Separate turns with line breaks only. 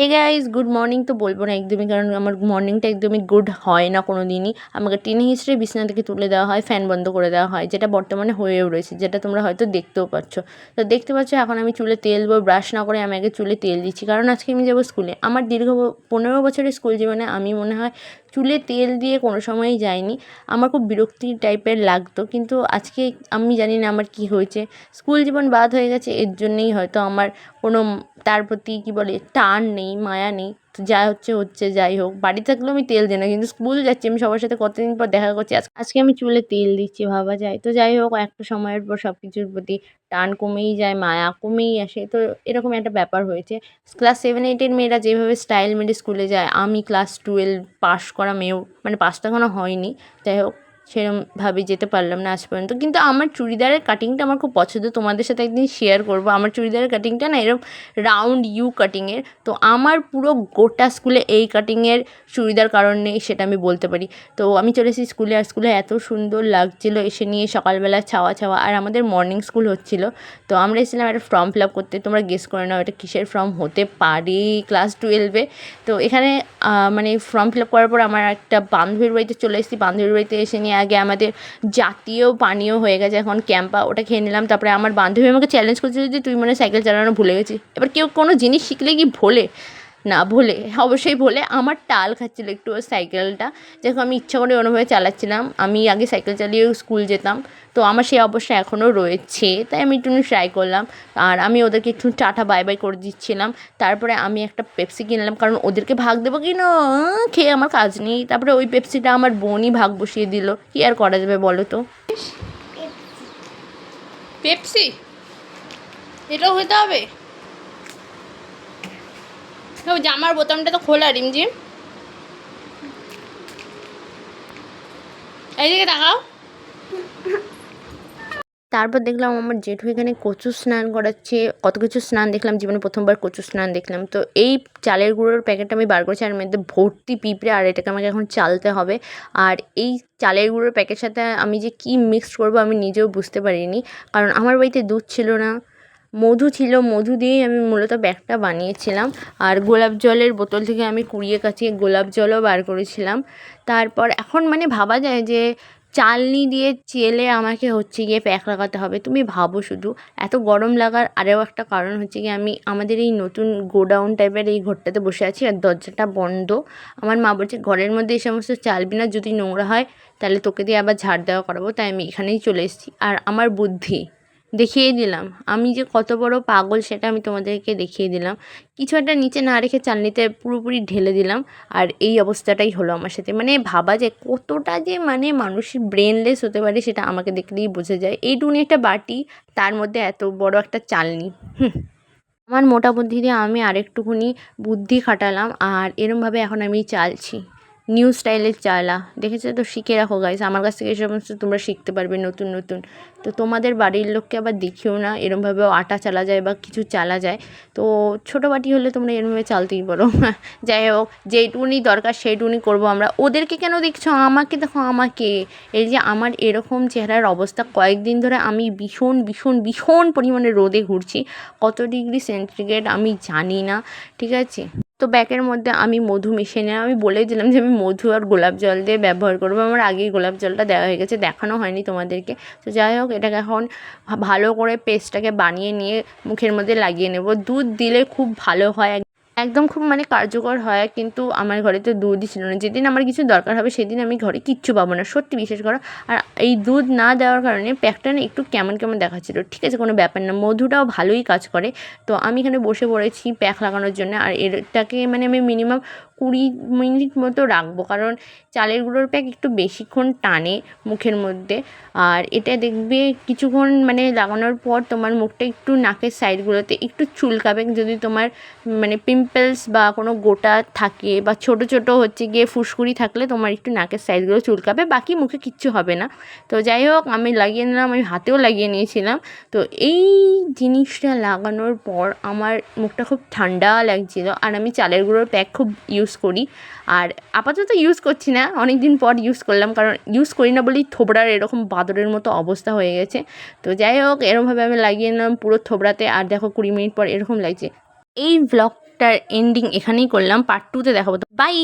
Hey guys good morning তো বলব না একদমই, কারণ আমার মর্নিংটা একদমই গুড হয় না কোনো দিনই আমাকে টেনে হিস্ট্রি বিছানা থেকে তুলে দেওয়া হয় ফ্যান বন্ধ করে দেওয়া হয়, যেটা বর্তমানে হয়েও রয়েছে, যেটা তোমরা হয়তো দেখতেও পাচ্ছ তো দেখতে পাচ্ছ, এখন আমি চুলে তেল বা ব্রাশ না করে আমি আগে চুলে তেল দিচ্ছি, কারণ আজকে আমি যাব স্কুলে আমার দীর্ঘ পনেরো বছরের স্কুল জীবনে আমি মনে হয় চুলে তেল দিয়ে কোনো সময়ই যায়নি। আমার খুব বিরক্তি টাইপের লাগতো। কিন্তু আজকে আমি জানি না আমার কি হয়েছে। স্কুল জীবন বাদ হয়ে গেছে, এর জন্যেই হয়তো আমার কোনো, তার প্রতি কী বলে, টান নেই, মায়া নেই। যা হচ্ছে হচ্ছে, যাই হোক। বাড়ি থাকলেও আমি তেল দিই না, কিন্তু স্কুল যাচ্ছি, আমি সবার সাথে কতদিন পর দেখা করছি, আজ- আজকে আমি চুলে তেল দিচ্ছি, ভাবা যায়। তো যাই হোক, একটা সময়ের পর সব কিছুর প্রতি টান কমেই যায়, মায়া কমেই আসে। তো এরকম একটা ব্যাপার হয়েছে। ক্লাস সেভেন এইটের মেয়েরা যেভাবে স্টাইল মেরে স্কুলে যায়, আমি ক্লাস টুয়েলভ পাস করা মেয়েও মানে পাশটা এখনও হয়নি। যাই হোক সেরমভাবে যেতে পারলাম না আজ পর্যন্ত। কিন্তু আমার চুড়িদারের কাটিংটা আমার খুব পছন্দ। তোমাদের সাথে একদিন শেয়ার করব। আমার চুড়িদারের কাটিংটা না এরকম রাউন্ড ইউ কাটিংয়ের তো আমার পুরো গোটা স্কুলে এই কাটিংয়ের চুড়িদার কারণ সেটা আমি বলতে পারি। তো আমি চলে এসেছি স্কুলে আর স্কুলে এত সুন্দর লাগছিল এসে নিয়ে সকালবেলা ছাওয়া ছাওয়া। আর আমাদের মর্নিং স্কুল হচ্ছিল। তো আমরা এসেছিলাম একটা ফর্ম ফিল আপ করতে। তোমরা গেস করে নাও এটা কিসের ফর্ম হতে পারে ক্লাস টুয়েলভে তো এখানে মানে ফর্ম ফিল আপ করার পর আমার একটা বান্ধবীর বাড়িতে চলে এসেছি। বান্ধবীর বাড়িতে এসে নিয়ে আগে আমাদের জাতীয় পানীয় হয়ে গেছে, এখন ক্যাম্পা ওটা খেয়ে নিলাম, তারপরে আমার বান্ধবী আমাকে চ্যালেঞ্জ করছিল যে তুই মনে সাইকেল চালানো ভুলে গেছিস। এবার কেউ কোনো জিনিস শিখলে কি ভোলে? না ভোলে অবশ্যই ভোলে আমার টাল খাচ্ছিলো একটু সাইকেলটা যখন আমি ইচ্ছা করে ওরমভাবে চালাচ্ছিলাম আমি আগে সাইকেল চালিয়ে স্কুল যেতাম তো আমার সেই অবস্থা এখনও রয়েছে তাই আমি একটু ট্রাই করলাম আর আমি ওদেরকে একটু টাটা বাই বাই করে দিচ্ছিলাম তারপরে আমি একটা পেপসি কিনলাম কারণ ওদেরকে ভাগ দেবো কি না খেয়ে আমার কাজ নেই তারপরে ওই পেপসিটা আমার বোনই ভাগ বসিয়ে দিল কি আর করা যাবে বলো তো
পেপসি এটাও হতে হবে জামার বোতামটা তো খোলা, রিমঝিম। এইদিকে তাকাও।
তারপর দেখলাম আমার জেঠু এখানে কচু স্নান করাচ্ছে, কত কিছু স্নান দেখলাম, জীবনে প্রথমবার কচু স্নান দেখলাম। তো এই চালের গুঁড়োর প্যাকেটটা আমি বার করেছি, আর মধ্যে ভর্তি পিঁপড়ে, আর এটাকে আমাকে এখন চালতে হবে। আর এই চালের গুঁড়োর প্যাকেটের সাথে আমি যে কি মিক্সড করব আমি নিজেও বুঝতে পারিনি, কারণ আমার বাড়িতে দুধ ছিল না। মধু ছিল, মধু দিয়েই আমি মূলত ব্যাগটা বানিয়েছিলাম। আর গোলাপ জলের বোতল থেকে আমি কুড়িয়ে কাচিয়ে গোলাপ জলও বার করেছিলাম। তারপর এখন মানে ভাবা যায় যে চালনি দিয়ে চেলে আমাকে হচ্ছে গিয়ে প্যাক লাগাতে হবে। তুমি ভাবো শুধু, এত গরম লাগার আরও একটা কারণ হচ্ছে গিয়ে আমি, আমাদের এই নতুন গোডাউন টাইপের এই ঘরটাতে বসে আছি আর দরজাটা বন্ধ। আমার মা বলছে, ঘরের মধ্যে এই সমস্ত চালবি না যদি নোংরা হয়, তাহলে তোকে দিয়ে আবার ঝাড় দেওয়া করাবো। তাই আমি এখানেই চলে এসেছি। আর আমার বুদ্ধি দেখিয়ে দিলাম। আমি যে কত বড় পাগল সেটা আমি তোমাদেরকে দেখিয়ে দিলাম। কিছু একটা নিচে না রেখে চালনিতে পুরোপুরি ঢেলে দিলাম। আর এই অবস্থাটাই হলো আমার সাথে। মানে ভাবা যায় কতটা যে মানে মানুষের ব্রেনলেস হতে পারে সেটা আমাকে দেখলেই বোঝা যায়। এইটুকুনি একটা বাটি, তার মধ্যে এত বড় একটা চালনি। হুম। আমার মোটা বুদ্ধি দিয়ে আমি আরেকটুকুনি বুদ্ধি খাটালাম। আর এরমভাবে এখন আমি চালছি। নিউ স্টাইলের চালা। দেখেছ তো? শিখে রাখো গাইস আমার কাছ থেকে এই সমস্ত তোমরা শিখতে পারবে নতুন নতুন। তো তোমাদের বাড়ির লোককে আবার দেখিও না, এরমভাবেও আটা চালা যায় বা কিছু চালা যায়। তো ছোটো বাটি হলে তোমরা এরমভাবে চালতেই পারো। যাই হোক যেইটুকুনি দরকার সেইটুকুনি করব আমরা। ওদেরকে কেন দেখছ? আমাকে দেখো, আমাকে। এই যে আমার এরকম চেহারার অবস্থা, কয়েকদিন ধরে আমি ভীষণ ভীষণ ভীষণ পরিমাণে রোদে ঘুরছি। কত ডিগ্রি সেন্টিগ্রেড আমি জানি না, ঠিক আছে? তো ব্যাগের মধ্যে আমি মধু মিশিয়ে নিলাম। আমি বলেই দিলাম যে আমি মধু আর গোলাপ জল দিয়ে ব্যবহার করব। আমার আগেই গোলাপ জলটা দেওয়া হয়ে গেছে, দেখানো হয়নি তোমাদেরকে। তো যাই হোক, এটাকে এখন ভালো করে পেস্টটাকে বানিয়ে নিয়ে মুখের মধ্যে লাগিয়ে নেব। দুধ দিলে খুব ভালো হয় একদম খুব মানে কার্যকর হয়, কিন্তু আমার ঘরে তো দুধই ছিল না। যেদিন আমার কিছু দরকার হবে, সেদিন আমি ঘরে কিচ্ছু পাবো না। সত্যি বিশ্বাস করো। আর এই দুধ না দেওয়ার কারণে প্যাকটা না একটু কেমন কেমন দেখাচ্ছিল। ঠিক আছে, কোনো ব্যাপার না। মধুটাও ভালোই কাজ করে। তো আমি এখানে বসে পড়েছি প্যাক লাগানোর জন্য। আর এটাকে মানে আমি মিনিমাম কুড়ি মিনিট মতো রাখব। কারণ চালের গুঁড়োর প্যাক একটু বেশিক্ষণ টানে মুখের মধ্যে। আর এটা দেখবে কিছুক্ষণ মানে লাগানোর পর তোমার মুখটা একটু নাকের সাইডগুলোতে একটু চুলকাবে। যদি তোমার মানে পিম্পলস বা কোনো গোটা থাকে বা ছোট ছোট হচ্ছে গিয়ে ফুসকুড়ি থাকলে তোমার একটু নাকের সাইজগুলো চুলকাবে, বাকি মুখে কিচ্ছু হবে না। তো যাই হোক, আমি লাগিয়ে নিলাম, আমি হাতেও লাগিয়ে নিয়েছিলাম। তো এই জিনিসটা লাগানোর পর আমার মুখটা খুব ঠান্ডা লাগছিল আর আমি চালের গুঁড়োর প্যাক খুব ইউজ করি। আর আপাতত ইউজ করছি না অনেক দিন পর ইউজ করলাম কারণ ইউজ করি না বলেই থোবড়ার এরকম বাদরের মতো অবস্থা হয়ে গেছে। তো যাই হোক, এরমভাবে আমি লাগিয়ে নিলাম পুরো থোবড়াতে। আর দেখো কুড়ি মিনিট পর এরকম লাগছে। এই ব্লগটা পার্টটার এন্ডিং এখানেই করলাম পার্ট টুতে দেখাবো। বাই